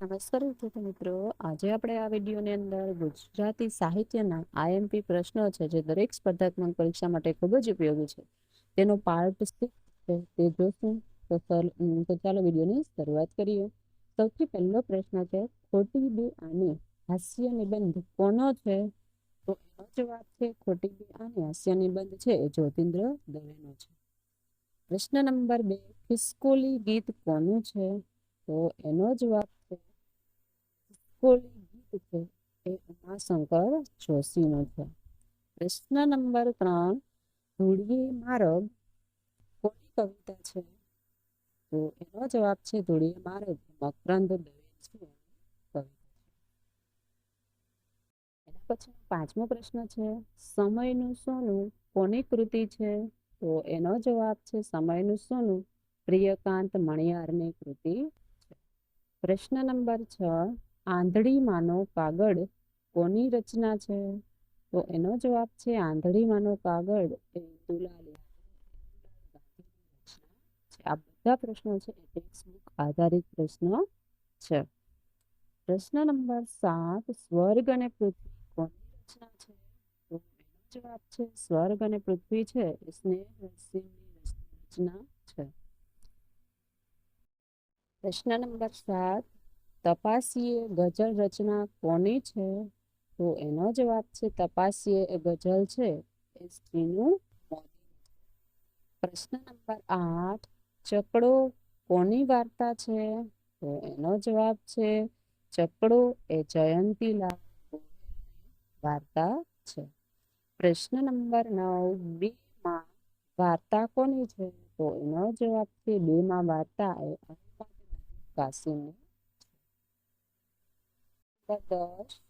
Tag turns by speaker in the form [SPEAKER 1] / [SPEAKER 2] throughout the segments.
[SPEAKER 1] નમસ્કાર વિદ્યાર્થી મિત્રો. આજે આપણે આ વિડીયોની અંદર ગુજરાતી સાહિત્યના આઈએમપી પ્રશ્નો છે, જે દરેક સ્પર્ધાત્મક પરીક્ષા માટે ખૂબ જ ઉપયોગી છે. તેનો પાર્ટ સિક્સ છે, તે જોશું. તો તો ચાલો વિડીયોની શરૂઆત કરીએ. સૌથી પહેલો પ્રશ્ન છે, ખોટી બે આની હાસ્ય નિબંધ કોનો છે? તો એનો જવાબ છે, ખોટી બે આની હાસ્ય નિબંધ છે, એ જ્યોતિન્દ્ર દવેનો છે. પ્રશ્ન નંબર બે, ખિસકોલી ગીત કોનું છે? તો એનો જવાબ છે ગીત છે એ ઉમાશંકર જોશીનો છે પ્રશ્ન નંબર ત્રણ ધૂળીએ મારગ કોની કવિતા છે તો એનો જવાબ છે ધૂળીએ મારગ મકરંદ એના પછી પાંચમો પ્રશ્ન છે સમયનું સોનું કોની કૃતિ છે તો એનો જવાબ છે સમયનું સોનું પ્રિયકાંત મણિયારની કૃતિ પ્રશ્ન નંબર છ આંધળીમાંનો કાગળ કોની રચના છે? તો એનો જવાબ છે આંધળીમાંનો કાગળ એ છે આ બધા પ્રશ્નો છે એ ટેક્સ્ટ આધારિત પ્રશ્નો છે. પ્રશ્ન નંબર સાત, સ્વર્ગ અને પૃથ્વી કોની રચના છે? તો જવાબ છે સ્વર્ગ અને પૃથ્વી છે, એ સ્નેહ રચના છે. પ્રશ્ન નંબર સાત તપાસીએ ગઝલ રચના કોની છે? તો એનો જવાબ છે, તપાસીએ એ ગઝલ છે, એ સ્ત્રીનું પ્રશ્ન નંબર આઠ, ચકડો કોની વાર્તા છે? તો એનો જવાબ છે, ચકડો એ જયંતીલાલ વાર્તા છે. પ્રશ્ન નંબર નવ બે માં વાર્તા કોની છે? તો એનો જવાબ છે બે માં વાર્તા એ હનુમાન નદી કાશીની છે. નંબર દસ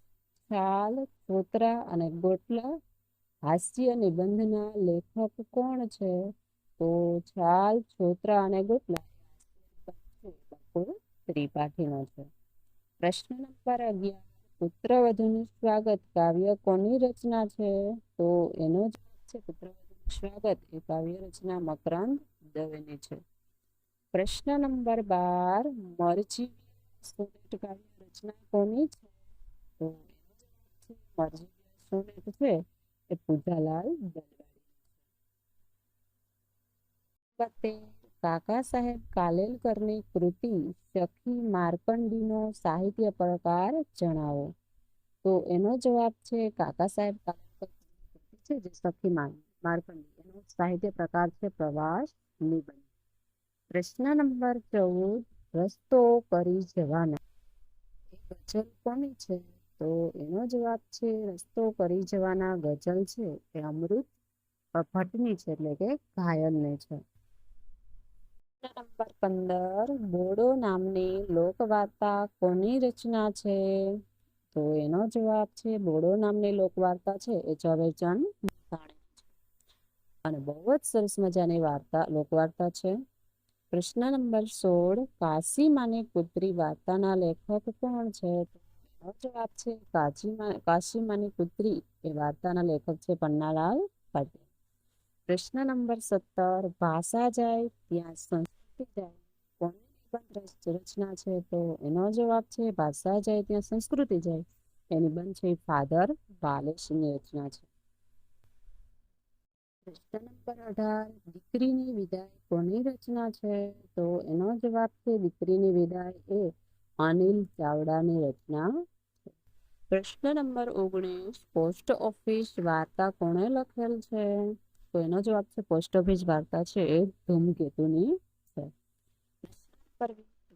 [SPEAKER 1] છાલ છોતરા અને ગોટલા, હાસ્ય નિબંધના લેખક કોણ છે? તો છાલ છોતરા અને ગોટલા. ત્રિપાઠીનો છે. પ્રશ્ન નંબર અગિયાર. પુત્રવધુનું સ્વાગત કાવ્ય કોની રચના છે? તો એનો જવાબ છે પુત્રવધુનું સ્વાગત એ કાવ્ય રચના મકરંદ દવેની છે. પ્રશ્ન નંબર બાર. મરચી કાવ્ય રચના કોની છે? કાકા સાહેબ કાલેલકરની કૃતિ સખી માર્કંડીનો સાહિત્ય પ્રકાર જણાવો. તો એનો જવાબ છે કાકા સાહેબ છે, જે સખી માર્કંડી એનો સાહિત્ય પ્રકાર છે, પ્રવાસ નિબંધ. પ્રશ્ન નંબર ચૌદ, રસ્તો કરી જવાના. ગઝલ કોની છે? તો એનો જવાબ છે, રસ્તો કરી જવાના ગઝલ છે એ અમૃત ભટ્ટની છે, એટલે કે ઘાયલને છે. નંબર પંદર, બોડો નામની લોકવાર્તા કોની રચના છે? તો એનો જવાબ છે, બોડો નામની લોકવાર્તા છે, એ ઝવેરચંદ અને બહુ જ સરસ મજાની વાર્તા, લોકવાર્તા છે. પ્રશ્ન નંબર સોળ, કાશીમાની પુત્રી વાર્તાના લેખક કોણ છે? એનો જવાબ છે. કાશીમા, કાશીમાની પુત્રી એ વાર્તાના લેખક છે પન્નાલાલ પટેલ. પ્રશ્ન નંબર સત્તર, ભાષા જાય ત્યાં સંસ્કૃતિ જાય, કોની નિબંધ રચના છે? તો એનો જવાબ છે, ભાષા જાય ત્યાં સંસ્કૃતિ જાય. એ નિબંધ છે ફાધર બાલેશની રચના છે. પ્રશ્ન નંબર અઢાર, દીકરીની વિદાય કોની રચના છે? તો એનો જવાબ છે, દીકરીની વિદાય એ અનિલ ચાવડાની રચના પ્રશ્ન નંબર ઓગણીસ, પોસ્ટ ઓફિસ વાર્તા કોણે લખેલ છે? તો એનો જવાબ છે, પોસ્ટ ઓફિસ વાર્તા છે, એ ધૂમકેતુની છે.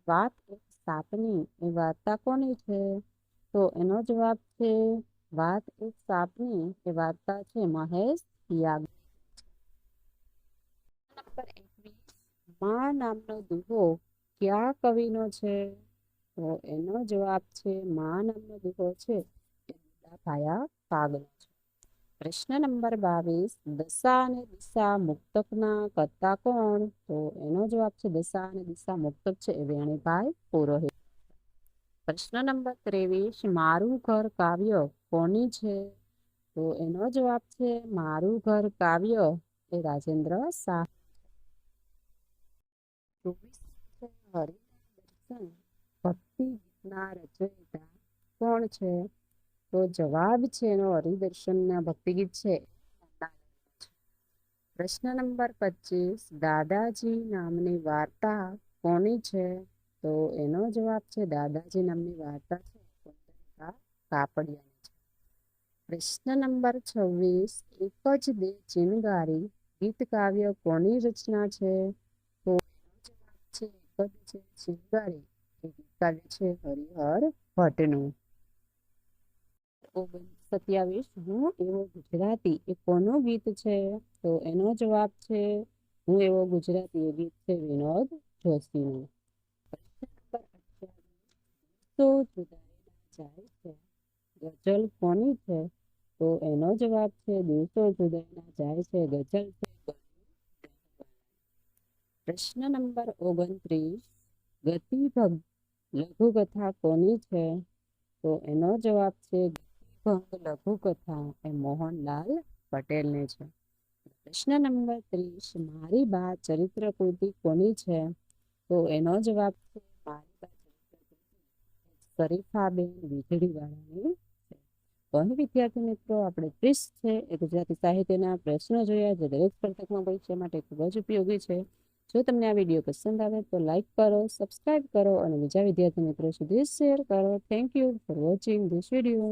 [SPEAKER 1] વાત સાપની, એ વાર્તા કોની છે? તો એનો જવાબ છે, વાત એક સાપની, એ વાર્તા છે, મહેશ યાગ. નંબર એકવીસ, માં નામનો દુહો કયા કવિનો છે? તો એનો જવાબ છે માં નામનો દુહો છે. પાયા છે. પ્રશ્ન નંબર બાવીસ, દશા અને દિશા મુક્તકના કરતા કોણ? તો એનો જવાબ છે, દશા અને દિશા મુક્તક છે, એ વેણીભાઈ પુરોહિત. પ્રશ્ન નંબર ત્રેવીસ, મારું ઘર કાવ્ય કોની છે? તો એનો જવાબ છે, મારું ઘર કાવ્ય એ રાજેન્દ્ર શાહ. ચોવીસ ભક્તિ ના રચયિતા કોણ છે? તો જવાબ છે એનો હરિદર્શનના ભક્તિગીત છે. પ્રશ્ન નંબર પચીસ, દાદાજી નામની વાર્તા કોની છે? તો એનો જવાબ છે, દાદાજી નામની વાર્તા છે. કાપડિયાની છે. પ્રશ્ન નંબર છવ્વીસ, એક જ દે ચિનગારી ગીત કાવ્ય કોની રચના છે? તો જવાબ છે, એક જ છે ચિનગારી એ છે હરિહર ભટ્ટનું. સત્યાવીસ, હું એવો ગુજરાતી, એ કોનું ગીત છે? તો એનો જવાબ છે, હું એવો ગુજરાતી, એ ગીત છે વિનોદ જોશીનું. તો જાય છે, ગઝલ કોની છે? તો એનો જવાબ છે, દિવસો જુદાઈના જાય છે, ગઝલ છે પ્રશ્ન નંબર ઓગણત્રીસ ગતિ ભગ લઘુકથા કોની છે? તો એનો જવાબ છે લઘુકથા એ મોહનલાલ પટેલની છે. પ્રશ્ન નંબર ત્રીસ, મારી બા ચરિત્ર કૃતિ કોની છે? તો એનો જવાબ છે મારી બા શરીફાબેન વીજળીવાળાની અહીં વિદ્યાર્થી મિત્રો આપણે ત્રીસ છે. એ ગુજરાતી સાહિત્યના પ્રશ્નો જોયા જે દરેક સ્પર્ધકમાં પરીક્ષા માટે ખૂબ જ ઉપયોગી છે. જો તમને આ વીડિયો પસંદ આવે તો લાઈક કરો, સબસ્ક્રાઇબ કરો અને બીજા વિદ્યાર્થી મિત્રો સુધી શેર કરો. Thank you for watching this video.